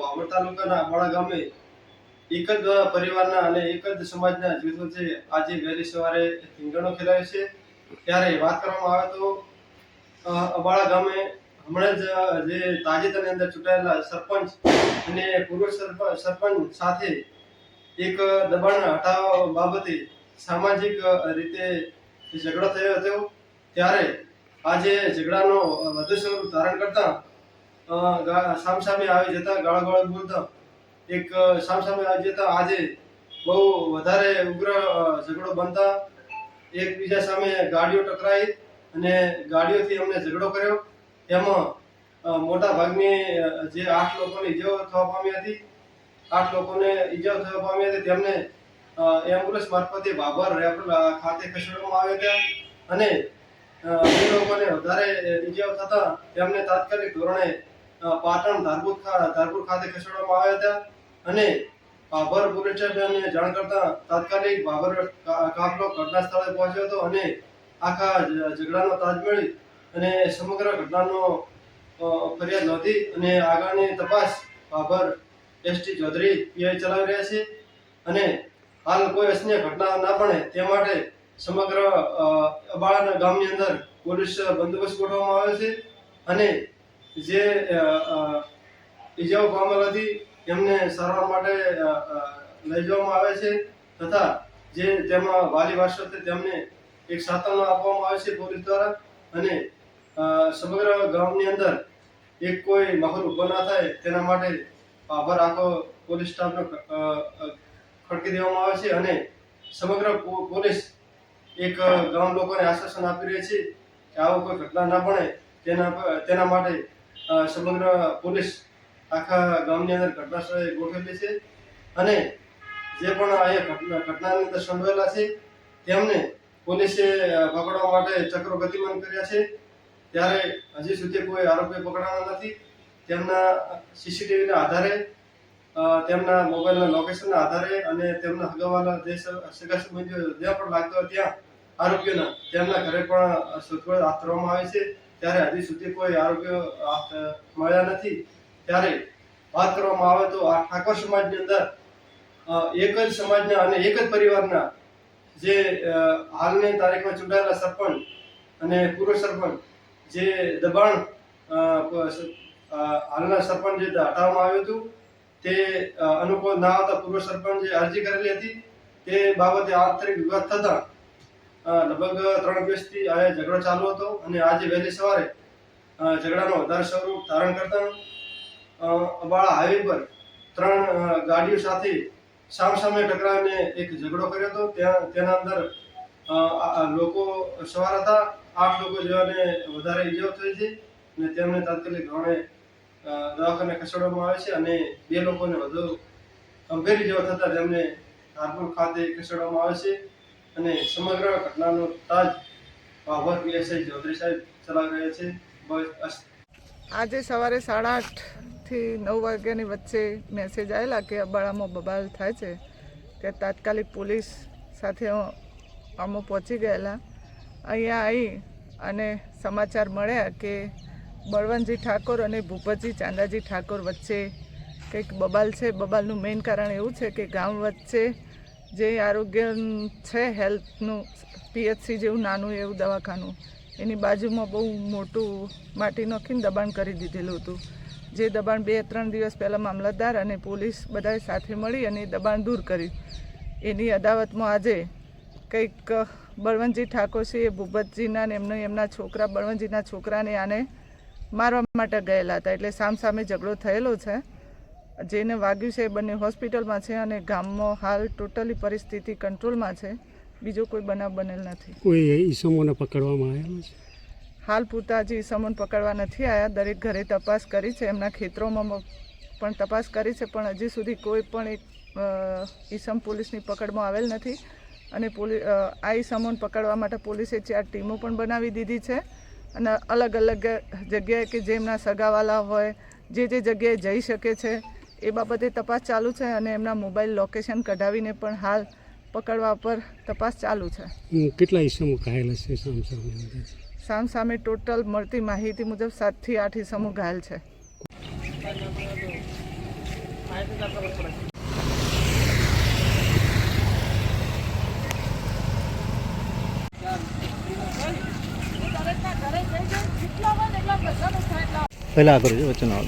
બાબર તાલુકાના અબાળા ગામે એક જ પરિવારના અને એક જ સમાજના જૂથ વચ્ચે આજે વહેલી સવારે ધીંગણો ખેલાયો છે. ત્યારે વાત કરવામાં આવે તો અબાળા ગામે હમણાં જ જે તાજેતરની અંદર ચૂંટાયેલા સરપંચ અને પૂર્વ સરપ- સરપંચ સાથે એક દબાણ હટાવવા બાબતે સામાજિક રીતે ઝઘડો થયો હતો. ત્યારે આજે ઝઘડાનો વધુ સ્વરૂપ ધારણ કરતા સામસામે આવી જતા ગાળા બોલતા. એક સામસામે આવી જતા આજે બહુ વધારે ઉગ્ર ઝઘડો બનતા. એકબીજા સામે ગાડીઓ ટકરાઈ અને ગાડીઓથી અમને ઝઘડો કર્યો. એમાં મોટા ભાગની જે આઠ લોકોને ઈજાઓ થવા પામી હતી, આઠ લોકોને ઈજાઓ થવા પામી હતી, તેમને એમ્બ્યુલન્સ મારફતે ભાભર રેફર ખાતે ખસેડવામાં આવ્યા હતા. અને જે લોકોને વધારે ઈજાઓ થતા તેમને તાત્કાલિક ધોરણે પાટણ ધારપુર ધારપુર ખાતે ખસેડવામાં આવ્યા હતા અને બાબર પોલીસ સ્ટેશનને જાણ કરતા તાત્કાલિક કા- કાફલો ઘટના સ્થળે પહોંચ્યો હતો અને આખા ઝઘડાનો તાજ મેળવી અને સમગ્ર ઘટનાનો ફરિયાદ નોંધી અને આગળની તપાસ ભાભર એસટી ચૌધરી પીઆઈ ચલાવી રહ્યા છે અને હાલ કોઈ અસન્ય ઘટના ના બને તે માટે સમગ્ર અબાળાના ગામની અંદર પોલીસ બંદોબસ્ત ગોઠવવામાં આવ્યો છે અને જે અ, અ, ઈજાઓ પામેલ હતી એમને સારવાર માટે લઈ જવામાં આવે છે તથા જે તેમાં વાલી વારસો તેમને એક સાંત્વના આપવામાં આવે છે પોલીસ દ્વારા અને સમગ્ર ગામની અંદર એક કોઈ માહોલ ઊભો ના થાય તેના માટે આભાર આખો પોલીસ સ્ટાફનો ખડકી દેવામાં આવે છે અને સમગ્ર પોલીસ એક ગામ લોકોને આશ્વાસન આપી રહી છે કે આવું કોઈ ઘટના ના બને તેના તેના માટે સમગ્ર પોલીસ આખા ગામની અંદર ઘટના સ્થળે ગોઠવેલી છે અને જે પણ અહીંયા ઘટના ઘટનાની અંદર સંડોવાયેલા છે, તેમને પોલીસે પકડવા માટે ચક્રો ગતિમાન કર્યા છે. ત્યારે હજી સુધી કોઈ આરોપી પકડાયા નથી. તેમના સીસીટીવીના આધારે તેમના મોબાઈલના લોકેશનના આધારે અને તેમના હગાવાલા જે સગા જ્યાં પણ લાગતો હોય ત્યાં આરોપીઓના તેમના ઘરે પણ શોધખોળ હાથ ધરવામાં આવી છે. ત્યારે હજી સુધી કોઈ આરોગ્ય મળ્યા નથી. ત્યારે વાત કરવામાં આવે તો આ ઠાકોર સમાજની અંદર એક જ સમાજના અને એક જ પરિવારના જે હાલની તારીખમાં ચૂંટાયેલા સરપંચ અને પૂર્વ સરપંચ જે દબાણ હાલના સરપંચ જે હટાવવામાં આવ્યું હતું, તે અનુકૂળ ના આવતા પૂર્વ સરપંચે અરજી કરેલી હતી. તે બાબતે આંતરિક વિવાદ થતા લગભગ ત્રણ દિવસથી આ ઝઘડો ચાલુ હતો અને આજે વહેલી સવારે ઝઘડાનો વધારે સ્વરૂપ ધારણ કરતા અબાળા હાઈવે પર ત્રણ ગાડીઓ સાથે સામસામે ટકરાવીને એક ઝઘડો કર્યો હતો. ત્યાં, તેના અંદર લોકો સવાર હતા. આઠ લોકો જેવાને વધારે ઈજાઓ થઈ છે અને તેમને તાત્કાલિક ધોરણે દવાખાને ખસેડવામાં આવે છે અને બે લોકોને વધુ ગંભીર જેવા થતા તેમને ધારપુર ખાતે ખસેડવામાં આવે છે. અને સમગ્ર ઘટનાનો તાજ પાવર પીએસઆઈ ચૌધરી સાહેબ ચલાવી રહ્યા છે. આજે સવારે સાડા આઠથી નવ વાગ્યાની વચ્ચે મેસેજ આવેલા કે અબાળામાં બબાલ થાય છે. કે તાત્કાલિક પોલીસ સાથે અમો પહોંચી ગયેલા. અહીંયા આવી અને સમાચાર મળ્યા કે બળવંતજી ઠાકોર અને ભૂપતજી ચાંદાજી ઠાકોર વચ્ચે કંઈક બબાલ છે. બબાલનું મેઇન કારણ એવું છે કે ગામ વચ્ચે જે આરોગ્ય છે, હેલ્થનું, પીએચસી જેવું નાનું એવું દવાખાનું, એની બાજુમાં બહુ મોટું માટી નાખીને દબાણ કરી દીધેલું હતું. જે દબાણ બે ત્રણ દિવસ પહેલાં મામલતદાર અને પોલીસ બધાએ સાથે મળી અને દબાણ દૂર કર્યું. એની અદાવતમાં આજે કંઈક બળવંતજી ઠાકોર છે, એ ભૂપતજીના ને એમના એમના છોકરા, બળવંતજીના છોકરાને આને મારવા માટે ગયેલા હતા. એટલે સામસામે ઝઘડો થયેલો છે. જેને વાગ્યું છે એ બંને હોસ્પિટલમાં છે અને ગામમાં હાલ ટોટલી પરિસ્થિતિ કંટ્રોલમાં છે. બીજો કોઈ બનાવ બનેલ નથી. કોઈ ઈસમોને પકડવામાં આવ્યા છે? હાલ પૂરતા હજી સમન પકડવા નથી આવ્યા દરેક ઘરે તપાસ કરી છે. એમના ખેતરોમાં પણ તપાસ કરી છે પણ હજી સુધી કોઈ પણ એક ઈસમ પોલીસની પકડમાં આવેલ નથી. અને પોલી અ, આ ઈસમોને પકડવા માટે પોલીસે ચાર ટીમો પણ બનાવી દીધી છે. અને અલગ અલગ જગ્યાએ કે જેમના સગાવાલા હોય જે જે જગ્યાએ જઈ શકે છે એ બાબતે તપાસ ચાલુ છે અને એમના મોબાઈલ લોકેશન કઢાવીને પણ હાલ પકડવા પર તપાસ ચાલુ છે. કેટલા ઈસમો ઘાયલ છે સામ સામે સામ સામે ટોટલ મળતી માહિતી મુજબ સાતથી આઠ ઈસમો ઘાયલ છે. પહેલાં આ કરો વચ્ચે ના